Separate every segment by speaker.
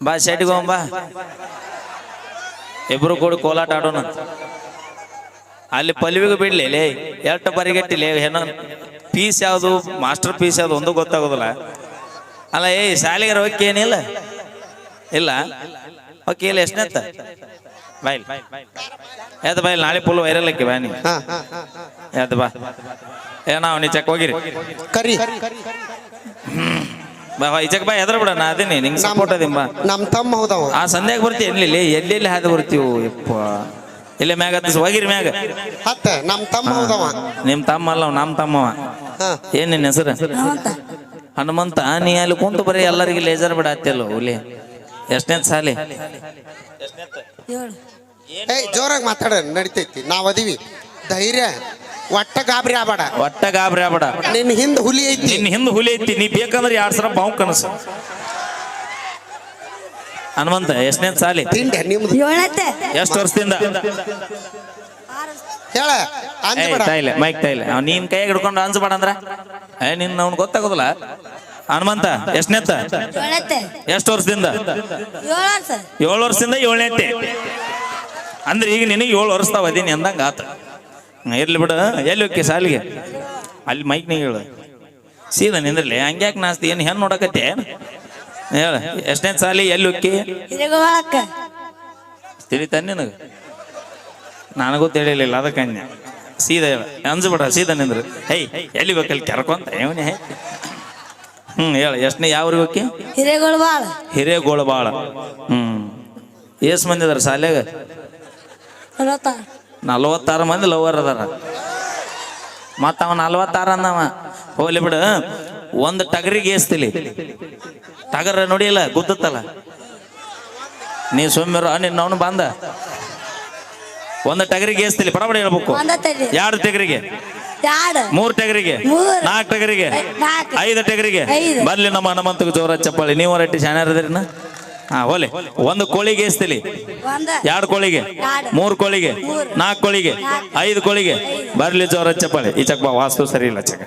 Speaker 1: ಬಾ ಶೆಟ್ಟಿಗೆ ಹೋಗ್ ಬಾ. ಇಬ್ರು ಕೂಡಿ ಕೋಲಾಟ ಆಡೋಣ. ಅಲ್ಲಿ ಪಲ್ವಿಗೂ ಬಿಡ್ಲಿ ಲೇ ಎಷ್ಟು ಬರಿಗಟ್ಟಿಲಿ ಏನೋ ಪೀಸ್ ಯಾವುದು ಮಾಸ್ಟರ್ ಪೀಸ್ ಯಾವುದು ಒಂದು ಗೊತ್ತಾಗೋದಿಲ್ಲ. ಅಲ್ಲ ಏಯ್ ಶಾಲೆಗೆ ಹೋಗಿ ಏನಿಲ್ಲ? ಇಲ್ಲ? ಓಕೆ ಇಲ್ಲ ಎಷ್ಟನೇತ್ತ ಬಾಯ್ ಎದ್ ಬಾಯ್ ನಾಳೆ ಫುಲ್ ವೈರಲ್ ಆಕಿ ಬಾ ನೀ.
Speaker 2: ಹಾ. ಹಾ
Speaker 1: ಎದ್ ಬಾ. ಏ ನಾವು ನೀ ಚೆಕ್ ಹೋಗಿರಿ.
Speaker 2: ಕರಿ.
Speaker 1: ಬಾ ಬಾ ಈಚಕ್ ಬಾ ಎದ್ರ ಬಿಡ ನಾ ಅದೀನಿ ನಿಂಗೆ ಸಪೋರ್ಟ್ ಅದಿಮ್ಮ ನಮ್ಮ
Speaker 2: ನಮ್ ತಮ್ಮ ಹೌದವ.
Speaker 1: ಆ ಸಂಧ್ಯಾಗ ಬರ್ತಿ ಎಲ್ಲಿ ಎಲ್ಲೆಲ್ಲಿ ಹಾದು ಬರ್ತೀವಿ ಯಪ್ಪ. ಇಲ್ಲೇ ಮ್ಯಾಗ ಹತ್ತಿಸ್ ಹೋಗಿರಿ ಮ್ಯಾಗ.
Speaker 2: ಹತ್ತ ನಮ್ಮ ತಮ್ಮ ಹೌದವ.
Speaker 1: ನಿಮ್ಮ ತಮ್ಮ ಅಲ್ಲ ನಮ್ಮ ತಮ್ಮವ.
Speaker 2: ಹಾ.
Speaker 1: ಏನ್ ನಿನ್ನ ಹೆಸರು? ಹನುಮಂತ. ನೀ ಅಲ್ಲಿ ಕುಂತು ಬರೀ ಎಲ್ಲರಿಗೆ ಲೇಜರ್ ಬಿಡ ಹತ್ತಿಯಲ್ಲ ಹುಲಿ. ಎಷ್ಟನೇ ಸಾಲಿ?
Speaker 2: ಏಯ್ ಜೋರಾಗಿ ಮಾತಾಡ ನಡಿತೈತಿ. ನಾವ್ ಅದೀವಿ. ಧೈರ್ಯ. ಒಟ್ಟ ಗಾಬರಿ ಆಬಾಡ
Speaker 1: ಒಟ್ಟ ಗಾಬರಿ ಆಬಾಡ
Speaker 2: ನಿನ್ ಹಿಂದ್ ಹುಲಿ ಐತಿ.
Speaker 1: ನಿನ್ನ ಹಿಂದೆ ಹುಲಿ ಐತಿ. ನೀ ಬೇಕಂದ್ರೆ ಎರಡ್ ಸಲ ಬಾವು ಕನಸು. ಹನುಮಂತ ಎಷ್ಟನೇ ಸಾಲಿ?
Speaker 2: ತಿಂಡೆ ನಿಮ್ದು.
Speaker 3: ಏಳತ್ತೆ.
Speaker 1: ಎಷ್ಟು ವರ್ಷದಿಂದ?
Speaker 2: ಹೇಳ
Speaker 1: ತಾಯಿಲೆ ಮೈಕ್ ತಾಯಿಲೆ. ಅವ್ ನೀನ್ ಕೈ ಹಿಡ್ಕೊಂಡು ಅನ್ಸ್ಬೇಡ ಅಂದ್ರ? ಏ ನಿನ್ ಅವ್ನ್ ಗೊತ್ತಾಗೋದಿಲ್ಲ. ಹನುಮಂತ ಎಷ್ಟನೇತ್ತ?
Speaker 3: ಏಳತ್ತೆ.
Speaker 1: ಎಷ್ಟು ವರ್ಷದಿಂದ?
Speaker 3: ಏಳು ವರ್ಷ
Speaker 1: ಏಳು ವರ್ಷದಿಂದ ಏಳನೇತ್ತೆ ಅಂದ್ರೆ ಈಗ ನಿನಗೆ ಏಳು ವರ್ಷದವ ಅದೀನಿ ಅಂದಂಗ ಆತ. ಇರ್ಲಿ ಬಿಡ. ಎಲ್ಲಿ ಹೋಗಿ ಸಾಲಿಗೆ? ಅಲ್ಲಿ ಮೈಕ್ನಾಗ ಹೇಳು. ಸೀದಾ ನಿಂದ್ರಲಿ. ಹಂಗ್ಯಾಕೆ ನಾಸ್ತಿ ಏನು ಹೆಣ್ಣು ನೋಡಕತ್ತೆ? ಹೇಳ. ಎಷ್ಟನೇ ಸಾಲಿ? ಎಲ್ಲಿ ಹೋಗಿ ತಿಳಿತಾನೆ ನಿನಗೆ? ನನಗೂ ತಿಳಿಲಿಲ್ಲ ಅದಕ್ಕೆ ಅನ್ಯ ಸೀದಾ ಹೇಳ. ಬಿಡ ಸೀದಾ ನಿಂದ್ರು. ಹೇ ಎಲ್ಲಿ ಬೇಕಲ್ಲಿ ಕೆರ್ಕೊಂತ? ಇವನೇ ಹ್ಞೂ ಹೇಳ. ಎಷ್ಟನೇ ಯಾವ ಊರಿಗೆ ಹೋಗಿ
Speaker 3: ಬಾಳ
Speaker 1: ಹಿರೇಗೋಳಬಾಳ. ಹ್ಮ್. ಎಸ್ ಮಂದಿ ಅದಾರ
Speaker 3: ಅರವತ್ತ
Speaker 1: ನಲವತ್ತಾರು ಮಂದಿ ಲವರ್ ಅದಾರ. ಮತ್ತ ಅವ ನಲವತ್ತಾರ ಅಂದವ. ಹೋಗ್ಲಿ ಬಿಡು. ಒಂದು ಟಗರಿಗೆ ಏಸ್ತಿಲಿ ಟಗರ ನೋಡಿಲ್ಲ ಗುದ್ದತ್ತಲ್ಲ. ನೀ ಸೊಮ್ಮಿರ ನಿನ್ನ ಅವನು ಬಂದ. ಒಂದು ಟಗರಿಗೆ ಏಸ್ತಿಲಿ ಬಡಬಡ ಹೇಳ್ಬೇಕು. ಎರಡು ಟಗರಿಗೆ? ಮೂರ್ ಟಗರಿಗೆ. ನಾಲ್ಕು ಟಗರಿಗೆ. ಐದು ಟಗರಿಗೆ. ಬರ್ಲಿ ನಮ್ಮ ಹನುಮಂತಕ್ಕೆ ಜೋರ ಚಪ್ಪಾಳಿ. ನೀವು ರಟ್ಟಿ ಶಾನ್ಯಾರದ್ರಿನ ಹಾ ಹೋಲಿ ಒಂದು ಕೋಳಿಗೆ
Speaker 3: ಎಸ್ತಿಲಿ
Speaker 1: ಎರಡು ಕೋಳಿಗೆ? ಮೂರ್ ಕೋಳಿಗೆ. ನಾಲ್ಕು ಕೋಳಿಗೆ? ಐದು ಕೋಳಿಗೆ? ಬರ್ಲಿ ಜೋರ ಚಪ್ಪಾಳೆ. ಈ ಚಕ್ ಬಾ ವಾಸ್ತು ಸರಿ ಇಲ್ಲ ಚಕ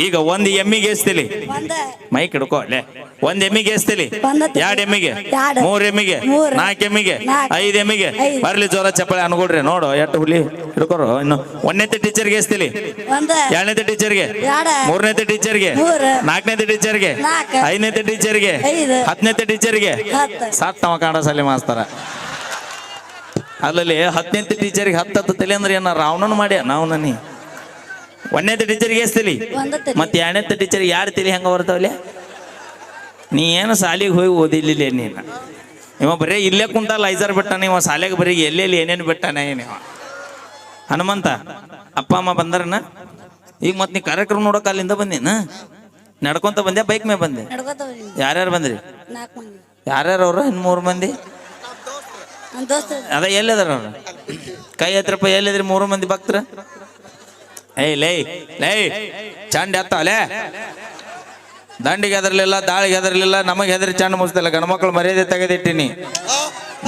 Speaker 1: ಈಗ ಒಂದ್ ಎಮ್ಮಿಗೆ ಎಸ್ತಿಲಿ
Speaker 3: ಒಂದ.
Speaker 1: ಮೈಕ್ ಹಿಡ್ಕೋ ಅಲ್ಲೇ ಒಂದ್ ಎಮ್ಮಿಗೆ ಎಸ್ತಿಲಿ
Speaker 3: ಒಂದತ್ತು.
Speaker 1: ಎರಡ್ ಎಮ್ಮಿಗೆ?
Speaker 3: ಎರಡು.
Speaker 1: ಮೂರ್ ಎಮ್ಮಿಗೆ?
Speaker 3: ಮೂರು.
Speaker 1: ನಾಲ್ಕು ಎಮ್ಮಿಗೆ?
Speaker 3: ನಾಲ್ಕು.
Speaker 1: ಐದ್ ಎಮ್ಮಿಗೆ?
Speaker 3: ಐದು.
Speaker 1: ಬರ್ಲಿ ಜೋರ ಚಪ್ಪಾಳೆ ಅನ್ಕೊಡ್ರಿ ನೋಡು ಎಟ್ಟು ಹುಲಿ ಹಿಡ್ಕೋರು. ಇನ್ನು ಒಂದನೇತೆ ಟೀಚರ್ಗೆ ಎಸ್ತಿಲಿ
Speaker 3: ಒಂದ.
Speaker 1: ಎರಡನೇತೆ ಟೀಚರ್ಗೆ
Speaker 3: ಎರಡು.
Speaker 1: ಮೂರನೇತೆ ಟೀಚರ್ಗೆ
Speaker 3: ಮೂರು.
Speaker 1: ನಾಲ್ಕನೇತೆ ಟೀಚರ್ಗೆ
Speaker 3: ನಾಲ್ಕು.
Speaker 1: ಐದನೇತೆ ಟೀಚರ್ಗೆ
Speaker 3: ಐದು.
Speaker 1: ಹತ್ತನೇತೆ ಟೀಚರ್ಗೆ
Speaker 3: ಸಾತ್
Speaker 1: ಸತ್ತವ ಕಾಡ ಸಲಿ ಮಾಸ್ತರ. ಅಲ್ಲಲ್ಲಿ ಹತ್ತನೇತೆ ಟೀಚರ್ಗೆ ಹತ್ತತ್ತು ಹತ್ತು ತಲೆ ಅಂದ್ರೆ ಏನ ರಾವಣನ ಮಾಡ್ಯ ನಾವು ನನಿ? ಒಂದನೇತೆ ಟೀಚರ್ಗೆ
Speaker 3: ಎಷ್ಟು ತಲಿ.
Speaker 1: ಮತ್ತೆ ಎರಡನೇ ಟೀಚರ್ ಯಾರು ತಲೆ ಹೆಂಗ ಬರ್ತಾವಲ್ಲ ನೀ ಏನು ಸಾಲಿಗೆ ಹೋಗಿ ಓದಿಲ್ಲ ನೀನು. ಇವ ಬರೀ ಇಲ್ಲೇ ಕುಂತ ಲೈಸರ್ ಬಿಟ್ಟಾನ ಇವ ಶಾಲೆಗೆ ಬರೀ ಎಲ್ಲೆಲ್ಲಿ ಏನೇನು ಬಿಟ್ಟಾನ ಏನಿವ ಹನುಮಂತ ಅಪ್ಪ ಅಮ್ಮ ಬಂದಾರನ? ಈಗ ಮತ್ತೆ ನೀ ಕಾರ್ಯಕ್ರಮ ನೋಡೋಕೆ ಅಲ್ಲಿಂದ ಬಂದೇನ? ನಡ್ಕೊಂತ ಬಂದೆ ಬೈಕ್ ಮೇಲೆ ಬಂದೆ? ಯಾರ್ಯಾರು ಬಂದ್ರಿ? ಯಾರ್ಯಾರು ಅವ್ರು? ಇನ್ನು ಮೂರು ಮಂದಿ? ಅದ ಎಲ್ಲಿದಾರ ಅವ್ರ? ಕೈ ಹತ್ರಪ್ಪ ಎಲ್ಲಿದ್ರಿ ಮೂರು ಮಂದಿ ಭಕ್ತರ? ಏಯ್, ಲೈ ಲೈ, ಚಂಡ್ ಎತ್ತಲೇ ದಂಡಿಗೆ ಹೆದರ್ಲಿಲ್ಲ, ದಾಳಿಗೆ ಹೆದರ್ಲಿಲ್ಲ, ನಮಗೆ ಹೆದರಿ ಚಂಡ್ ಮುಗಿಸ್ತಿಲ್ಲ. ಗಣಮಕ್ಳು ಮರ್ಯಾದೆ ತೆಗೆದಿಟ್ಟಿನಿ.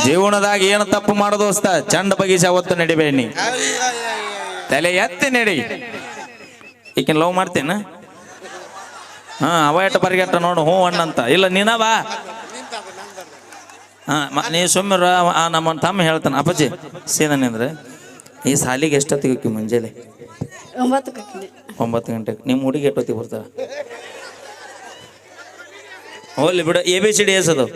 Speaker 1: ಜೀವನದಾಗ ಏನು ತಪ್ಪು ಮಾಡೋದು ಹೊಸ್ತ ಚಂಡ ಬಗೀಸ ಅವತ್ತು ನಡಿಬೇಡಿ. ತಲೆ ಎತ್ತಿ ನಡಿ. ಈಕಿನ ಲವ್ ಮಾಡ್ತೇನ? ಹಾ, ಅವ ಎಟ್ಟ ಪರಿಗೆಟ್ಟ ನೋಡು, ಹ್ಞೂ ಅಣ್ಣಂತ. ಇಲ್ಲ, ನೀನ ಬಾ. ಹಾ ನೀ ಸುಮ್ಮರ ನಮ್ಮ ತಮ್ಮ ಹೇಳ್ತಾನೆ, ಅಪ್ಪಾಜಿ ಸೀದನಿಂದ್ರೆ ಈ ಸಾಲಿಗೆ ಎಷ್ಟೊತ್ತಿಗೆ ಮುಂಜಾನೆ?
Speaker 3: ಒಂಬತ್ತು
Speaker 1: ಗಂಟೆಗೆ. ನಿಮ್ಮ ಹುಡುಗಿ ಎಷ್ಟೊತ್ತಿಗೆ ಬರ್ತಾರ ಹೋಗ್ಲಿ ಬಿಡ. A B C D S ಅದಾವ.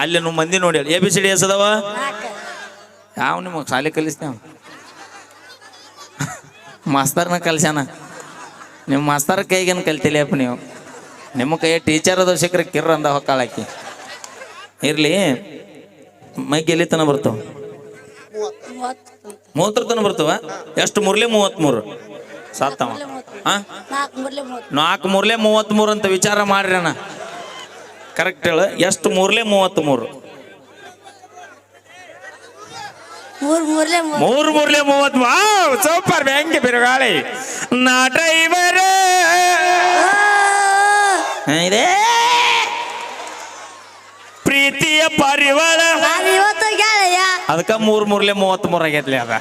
Speaker 1: ಅಲ್ಲಿ ನಮ್ಮ ಮಂದಿ ನೋಡಿ A B C D S ಅದಾವ? ಯಾವ ನಿಮಗೆ ಶಾಲೆ ಕಲಿಸ್ತೇವ ಮಾಸ್ತರ್ನ ಕಲ್ಸ್ಯಾನ? ನಿಮ್ಮ ಮಾಸ್ತರ್ ಕೈಗೇನು ಕಲ್ತಿಲ್ಲಪ್ಪ ನೀವು? ನಿಮ್ಮ ಕೈ ಟೀಚರ್ ಅದಾವ ಸಿಕ್ಕರೆ ಕಿರ್ರ ಅಂದ ಹೊಕ್ಕಾಳಾಕಿ ಇರಲಿ, ಮೈ ಎಲ್ಲಿ ತನ ಬರ್ತಾವ. ಮೂವತ್ತರ ತನ ಬರ್ತಾವ? ಎಷ್ಟು ಮೂರ್ಲೆ ಮೂವತ್ಮೂರು? ಸಾತ್ತವ. ಹಾ
Speaker 3: ನಾಲ್ಕು ಮೂರ್ಲೆ
Speaker 1: ಮೂವತ್ ಮೂರು ಅಂತ ವಿಚಾರ ಮಾಡ್ರಿ ಅಣ್ಣ. ಕರೆಕ್ಟ್ ಹೇಳ. ಎಷ್ಟು ಮೂರ್ಲೆ ಮೂವತ್ತ್ಮೂರು
Speaker 3: ಮೂರ್ ಮೂರ್ಲೆ ಮೂವತ್
Speaker 1: ಮೂರು ಮೂರ್ಲೆ ಮೂವತ್ ಸೂಪರ್ ಬ್ಯಾಂಕ್ ಬಿರುಗಾಳಿ. ನಾ ಡ್ರೈವರ್ ಇದೆ. ಪ್ರೀತಿಯ
Speaker 3: ಗೆಳೆಯ
Speaker 1: ಅದಕ್ಕೆ ಮೂರ್ ಮೂರ್ಲೆ ಮೂವತ್ತ್ ಮೂರ್ ಆಗೈತ್ಲಿ ಅದ.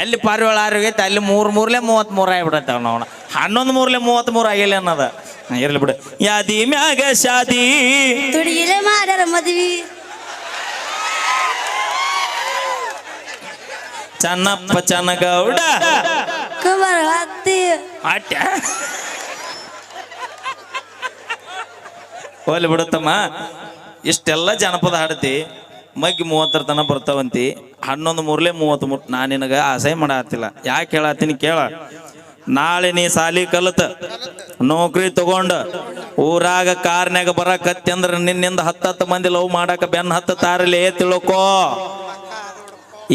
Speaker 1: ಎಲ್ಲಿ ಪಾರಿವಾಳ ಆರೋಗ್ಯತೆ ಅಲ್ಲಿ ಮೂರ್ ಮೂರ್ಲೆ ಮೂವತ್ತ್ ಮೂರ್ ಆಗಿಬಿಡತ್ತೆ ನಾವು ಹನ್ನೊಂದು ಮೂರ್ಲೆ ಮೂವತ್ತ್ ಮೂರ್ ಆಗಿಲ್ಲ ಅನ್ನೋದ. ಇರ್ಲಿ ಬಿಡು. ಯಾದಿ ಮ್ಯಾಗ ಶಾದಿ.
Speaker 3: ತುಡಿಗಿಲೆ ಮಾಡ್ಯಾರ ಮದ್ವಿ.
Speaker 1: ಚನ್ನಪ್ಪ ಚನ್ನಗೌಡ.
Speaker 3: ಕುಮಾರ ಹತ್ತಿ.
Speaker 1: ಹೋಗ್ಲಿ ಬಿಡುತ್ತಮ್ಮ ಇಷ್ಟೆಲ್ಲ ಜನಪದ ಹಾಡ್ತಿ. ಮಗ್ಗಿ ಮೂವತ್ತರ ತನ ಬರ್ತಾವಂತಿ. ಹನ್ನೊಂದು ಮೂರ್ಲೆ ಮೂವತ್ತು ಮೂರ್ ನಾ ನಿನಗ ಆಸೆ ಮಾಡತ್ತಿಲ್ಲ ಯಾಕೆ ಹೇಳತ್ತೀನಿ ಕೇಳ. ನಾಳೆ ನೀ ಸಾಲಿ ಕಲಿತ, ನೌಕರಿ ತಗೊಂಡ, ಊರಾಗ ಕಾರ್ನ್ಯಾಗ ಬರಕತ್ತಿ ಅಂದ್ರ ನಿನ್ನಿಂದ ಹತ್ತತ್ತು ಮಂದಿ ಲವ್ ಮಾಡಾಕ ಬೆನ್ನ ಹತ್ತತಾರಲೇ ತಿಳ್ಕೋ.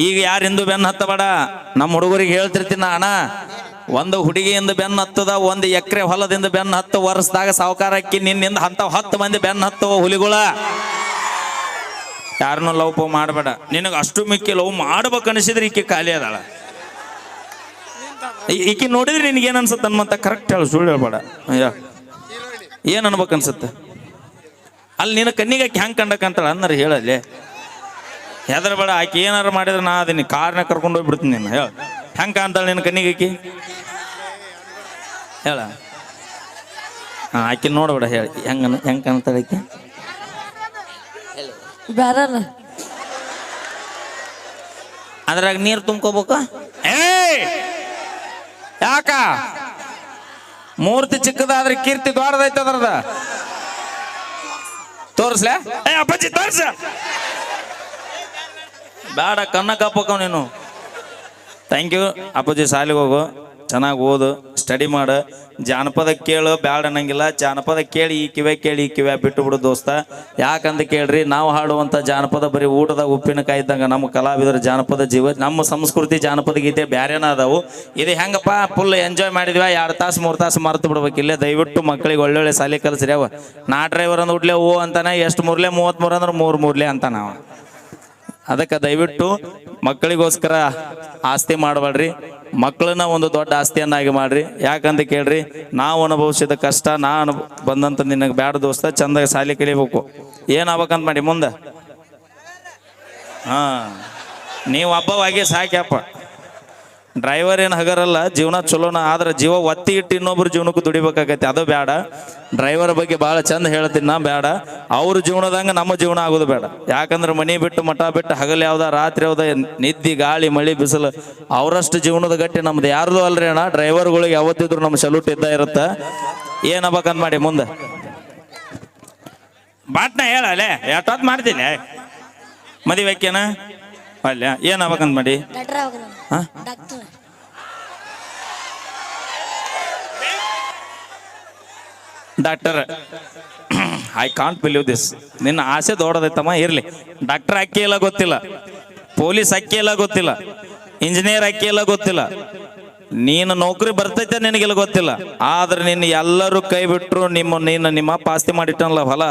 Speaker 1: ಈಗ ಯಾರಿಂದು ಬೆನ್ನ ಹತ್ತಬೇಡ? ನಮ್ಮ ಹುಡುಗರಿಗೆ ಹೇಳ್ತಿರ್ತೀನಿ ಅಣ್ಣ. ಒಂದು ಹುಡುಗಿಯಿಂದ ಬೆನ್ನ ಹತ್ತದ, ಒಂದು ಎಕರೆ ಹೊಲದಿಂದ ಬೆನ್ನ ಹತ್ತು, ವರ್ಷದಾಗ ಸಾವುಕಾರ ಅಕ್ಕಿ ನಿನ್ನಿಂದ ಹಂತ ಹತ್ತು ಮಂದಿ ಬೆನ್ನ ಹತ್ತವ ಹುಲಿಗಳ. ಯಾರನ್ನೂ ಲವ್ ಪೋ ಮಾಡಬೇಡ. ನಿನಗೆ ಅಷ್ಟು ಮಿಕ್ಕಿ ಲವ್ ಮಾಡ್ಬೇಕು ಅನಿಸಿದ್ರೆ ಈಕೆ ಖಾಲಿ ಅದಾಳ. ಈಕೆ ನೋಡಿದ್ರೆ ನಿನಗೆ ಏನು ಅನ್ಸುತ್ತೆ ಅನ್ಮಂತ ಕರೆಕ್ಟ್ ಹೇಳು, ಸುಳ್ಳು ಹೇಳ್ಬೇಡ. ಏನು ಅನ್ಬೇಕು ಅನ್ಸುತ್ತೆ? ಅಲ್ಲಿ ನಿನ್ನ ಕಣ್ಣಿಗೆ ಹ್ಯಾಂಗ್ ಹೆಂಗೆ ಕಂಡಕ್ಕಂತಾಳ ಅನ್ನರ ಹೇಳಲ್ಲಿ ಹೆದರ ಬೇಡ, ಆಕೆ ಏನಾರು ಮಾಡಿದ್ರೆ ನಾ ಅದನ್ನ ಕಾರ್ನ ಕರ್ಕೊಂಡು ಹೋಗ್ಬಿಡ್ತೀನಿ ನೀನು. ಹೇಳ. ಹೆಂಗೆ ಕಾಣ್ತಾಳೆ ನಿನ್ನ ಕಣ್ಣಿಗೆ ಆಕಿ? ಹೇಳ. ಹಾಂ ಆಕೆ ನೋಡ್ಬೇಡ, ಹೇಳಿ. ಹೆಂಗ ಹೆಂಗೆ ಕಾಣ್ತಾಳೆ
Speaker 3: ಬ್ಯಾರಲ್ಲ.
Speaker 1: ಅದ್ರಾಗ ನೀರು ತುಂಬ್ಕೋಬೇಕು? ಯಾಕ? ಮೂರ್ತಿ ಚಿಕ್ಕದಾದ್ರೆ ಕೀರ್ತಿ ದೊಡ್ಡದೈತೆ ಅದ್ರದ ತೋರಿಸ್ಲೇ? ಅಪ್ಪಾಜಿ, ತೋರ್ಸ! ಬೇಡ ಕಣ್ಣ ಕಪ್ಪಕ್ಕ ನೀನು. ಥ್ಯಾಂಕ್ ಯು ಅಪ್ಪಾಜಿ, ಸಾಲಿಗೆ ಹೋಗು. ಚೆನ್ನಾಗಿ ಓದು ಸ್ಟಡಿ ಮಾಡು. ಜಾನಪದ ಕೇಳು, ಬ್ಯಾಡ ಅನ್ನಂಗಿಲ್ಲ. ಜಾನಪದ ಕೇಳಿ, ಈ ಕಿವೆ ಕೇಳಿ, ಈ ಕಿವೆ ಬಿಟ್ಟು ಬಿಡು ದೋಸ್ತ. ಯಾಕಂತ ಕೇಳ್ರಿ, ನಾವು ಹಾಡುವಂಥ ಜಾನಪದ ಬರೀ ಊಟದ ಉಪ್ಪಿನಕಾಯಿ ಇದ್ದಂಗೆ ನಮ್ಮ ಕಲಾವಿದರ ಜಾನಪದ ಜೀವ, ನಮ್ಮ ಸಂಸ್ಕೃತಿ ಜಾನಪದ ಗೀತೆ ಬ್ಯಾರೇನ ಅದಾವು. ಇದು ಹೆಂಗಪ್ಪ ಫುಲ್ ಎಂಜಾಯ್ ಮಾಡಿದ್ವಿ. ಎರಡು ತಾಸು, ಮೂರು ತಾಸು ಮರ್ತು ಬಿಡ್ಬೇಕು. ಇಲ್ಲೇ ದಯವಿಟ್ಟು ಮಕ್ಕಳಿಗೆ ಒಳ್ಳೊಳ್ಳೆ ಸಾಲಿ ಕಲಿಸ್ರಿ ಅವ ನಾ ಡ್ರೈವರ್ ಅಂದ್ ಉಡ್ಲೆ ಓ ಅಂತಾನೆ, ಎಷ್ಟು ಮೂರ್ಲೆ? ಮೂವತ್ತ್ಮೂರು ಅಂದ್ರೆ ಮೂರು ಮೂರ್ಲೆ ಅಂತ ನಾವು ಅದಕ್ಕೆ ದಯವಿಟ್ಟು ಮಕ್ಕಳಿಗೋಸ್ಕರ ಆಸ್ತಿ ಮಾಡಬೇಡ್ರಿ. ಮಕ್ಕಳನ್ನ ಒಂದು ದೊಡ್ಡ ಆಸ್ತಿಯನ್ನಾಗಿ ಮಾಡ್ರಿ. ಯಾಕಂತ ಕೇಳ್ರಿ, ನಾವು ಅನುಭವಿಸಿದ ಕಷ್ಟ, ನಾ ಅನು ಬಂದಂತ ನಿನಗೆ ಬ್ಯಾಡ ದೋಸ್ತ, ಚಂದ ಸಾಲಿ ಕಲಿಬೇಕು. ಏನಾಗ್ಬೇಕಂತ ಮಾಡಿ ಮುಂದೆ? ಹಾ. ನೀವು ಹಬ್ಬವಾಗಿ ಸಾಕ್ಯಪ್ಪ. ಡ್ರೈವರ್ ಏನು ಹಗರಲ್ಲ ಜೀವನ ಚಲೋನ ಆದ್ರೆ ಜೀವ ಒತ್ತಿ ಇಟ್ಟು ಇನ್ನೊಬ್ರು ಜೀವನಕ್ಕೆ ದುಡಿಬೇಕಾಗತ್ತೆ ಅದು ಬೇಡ. ಡ್ರೈವರ್ ಬಗ್ಗೆ ಭಾಳ ಚಂದ ಹೇಳ್ತೀನಿ ನಾ ಬೇಡ. ಅವ್ರ ಜೀವನದಂಗ ನಮ್ಮ ಜೀವನ ಆಗೋದು ಬೇಡ. ಯಾಕಂದ್ರೆ ಮನೆ ಬಿಟ್ಟು ಮಠ ಬಿಟ್ಟು ಹಗಲು ಯಾವ್ದ ರಾತ್ರಿ ಯಾವ್ದ ನಿದ್ದಿ ಗಾಳಿ ಮಳಿ ಬಿಸಿಲು ಅವರಷ್ಟು ಜೀವನದ ಗಟ್ಟಿ ನಮ್ದು. ಯಾರ್ದು ಅಲ್ರಿ ಅಣ್ಣ? ಡ್ರೈವರ್ಗಳಿಗೆ ಯಾವತ್ತಿದ್ರು ನಮ್ಮ ಸಲ್ಯೂಟ್ ಇದ್ದ ಇರುತ್ತೆ. ಏನಾಗ್ಬೇಕಂತ ಮಾಡಿ ಮುಂದೆ. ಬಾಟ್ನ ಹೇಳಲೆ ಎಷ್ಟೊತ್ತು ಮಾಡ್ತೀನಿ? ಮದುವೆಕ್ಕೇನ ಅಲ್ಲ? ಏನಾಗ್ಬೇಕಂತ ಮಾಡಿ?
Speaker 3: ಡಾಕ್ಟರ್ ಆಗ್ಬೇಕು
Speaker 1: ಹಾ?
Speaker 3: Doctor.
Speaker 1: Doctor I can't believe this. ನಿನ್ನ ಆಸೆ ದೊಡ್ಡದೈತಮ್ಮ ಇರ್ಲಿ. ಡಾಕ್ಟರ್ ಅಕ್ಕಿ ಎಲ್ಲ ಗೊತ್ತಿಲ್ಲ. ಪೊಲೀಸ್ ಅಕ್ಕಿ ಎಲ್ಲ ಗೊತ್ತಿಲ್ಲ. ಇಂಜಿನಿಯರ್ ಅಕ್ಕಿ ಎಲ್ಲ ಗೊತ್ತಿಲ್ಲ. ನೀನು ನೌಕರಿ ಬರ್ತೈತೆ ನಿನಗೆಲ್ಲ ಗೊತ್ತಿಲ್ಲ. ಆದ್ರೆ ನಿನ್ನ ಎಲ್ಲರೂ ಕೈ ಬಿಟ್ರು ನಿಮ್ಮ ನೀನು ನಿಮ್ಮ ಪಾಸ್ತಿ ಮಾಡಿಟ್ಟನಲ್ಲ ಹೊಲ.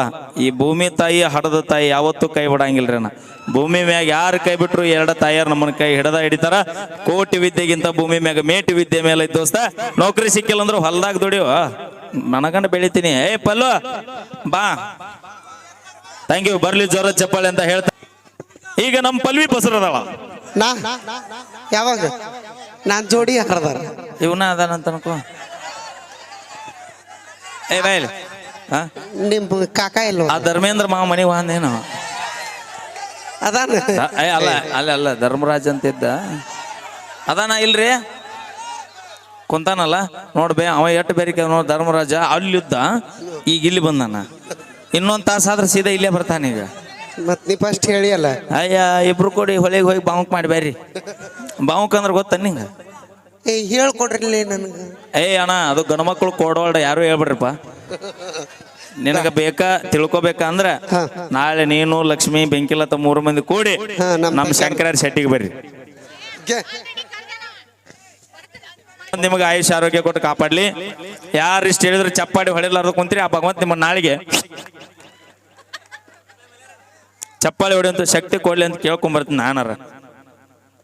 Speaker 1: ಈ ಭೂಮಿ ತಾಯಿ ಹಡದ ತಾಯಿ ಯಾವತ್ತೂ ಕೈ ಬಿಡಂಗಿಲ್ರಿ ನಾ ಭೂಮಿ ಮ್ಯಾಗ ಯಾರು ಕೈ ಬಿಟ್ರು ಎರಡ ತಾಯಿಯಾರು ನಮ್ಮನ್ನ ಕೈ ಹಿಡದ ಹಿಡಿತಾರ. ಕೋಟಿ ವಿದ್ಯೆಗಿಂತ ಭೂಮಿ ಮ್ಯಾಗ ಮೇಟಿ ವಿದ್ಯೆ ಮೇಲೆ ದೋಸ್ತ, ನೌಕರಿ ಸಿಕ್ಕಿಲ್ಲ ಅಂದ್ರೆ ಹೊಲ್ದಾಗ ದುಡಿಯೋ. ನನಗಂಡ ಬೆಳಿತೀನಿ. ಏ ಪಲ್ಲು, ಬಾ. ಥ್ಯಾಂಕ್ ಯು ಬರ್ಲಿ ಜೋರ ಚಪ್ಪಾಳೆ ಅಂತ ಹೇಳ್ತಾ ಈಗ ನಮ್ಮ ಪಲ್ವಿ ಬಸರದವ
Speaker 2: ನಾ, ಯಾವಾಗ? ನಾನ್ ಜೋಡಿ ಹರದಾರ.
Speaker 1: ಇವನ ಅದಾನಂತ ಅನ್ಕೋ. ಏ ಹಾ?
Speaker 2: ನಿಮ್ ಕಾಕ ಇಲ್ಲ
Speaker 1: ಆ ಧರ್ಮೇಂದ್ರ ಮಾವ ಮನೆಗೆ ಬಂದೇನು
Speaker 2: ಅದಾನ?
Speaker 1: ಏ ಅಲ್ಲ ಅಲ್ಲ ಅಲ್ಲ ಧರ್ಮರಾಜ್ ಅಂತ ಇದ್ದ. ಅದಾನ ಇಲ್ರಿ? ಕುಂತಾನಲ್ಲ? ನೋಡ್ಬೇ ಅವ ಎಟ್ಟು ಬೇರೆ ನೋಡ್ ಧರ್ಮರಾಜ ಅಲ್ಲಿದ್ದ ಈಗ ಇಲ್ಲಿ ಬಂದಾನ. ಇನ್ನೊಂದ್ ತಾಸ ಆದ್ರೆ ಸೀದಾ ಇಲ್ಲೇ ಬರ್ತಾನೀಗ
Speaker 2: ಮತ್ ನೀ ಫಸ್ಟ್ ಹೇಳಿ ಅಲ್ಲ
Speaker 1: ಅಯ್ಯ ಇಬ್ರು ಕೂಡಿ ಹೊಳೆಗೆ ಹೋಗಿ ಬಾಂಕ್ ಮಾಡಿ ಬೇರಿ ಬಾವುಕ್ ಅಂದ್ರೆ ಗೊತ್ತ ನಿಂಗ?
Speaker 2: ಏ ಹೇಳ್ಕೊಡ್ರಿ ನನ್ಗ.
Speaker 1: ಏ ಅಣ್ಣ ಅದು ಗಣಮಕ್ಕಳು ಕೊಡೋಲ್ಡ ಯಾರು ಹೇಳ್ಬಿಡ್ರಪ್ಪ ನಿನಗ ಬೇಕಾ
Speaker 2: ತಿಳ್ಕೊಬೇಕಂದ್ರ
Speaker 1: ನಾಳೆ ನೀನು ಲಕ್ಷ್ಮಿ ಬೆಂಕಿಲತ್ತ ಮೂರು ಮಂದಿ ಕೂಡಿ
Speaker 2: ಹಾ, ನಮ್
Speaker 1: ನಮ್ಮ ಶಂಕರ ಶೆಟ್ಟಿಗೆ ಬರ್ರಿ.
Speaker 2: ಗೆ-
Speaker 1: ನಿಮಗೆ ಆಯುಷ್ ಆರೋಗ್ಯ ಕೊಟ್ಟು ಕಾಪಾಡ್ಲಿ. ಯಾರು ಇಷ್ಟ ಹೇಳಿದ್ರು ಚಪ್ಪಾಡಿ ಹೊಡೆಯಲಾರ್ದು ಕುಂತ್ರಿ ಆ ಭಗವಂತ ನಿಮ್ಮ ನಾಳಿಗೆ. ಚಪ್ಪಾಳಿ ಹೊಡೆಯುವಂತ ಶಕ್ತಿ ಕೊಡ್ಲಿ ಅಂತ ಕೇಳ್ಕೊಂಬರ್ತೀನಿ ನಾನಾರ.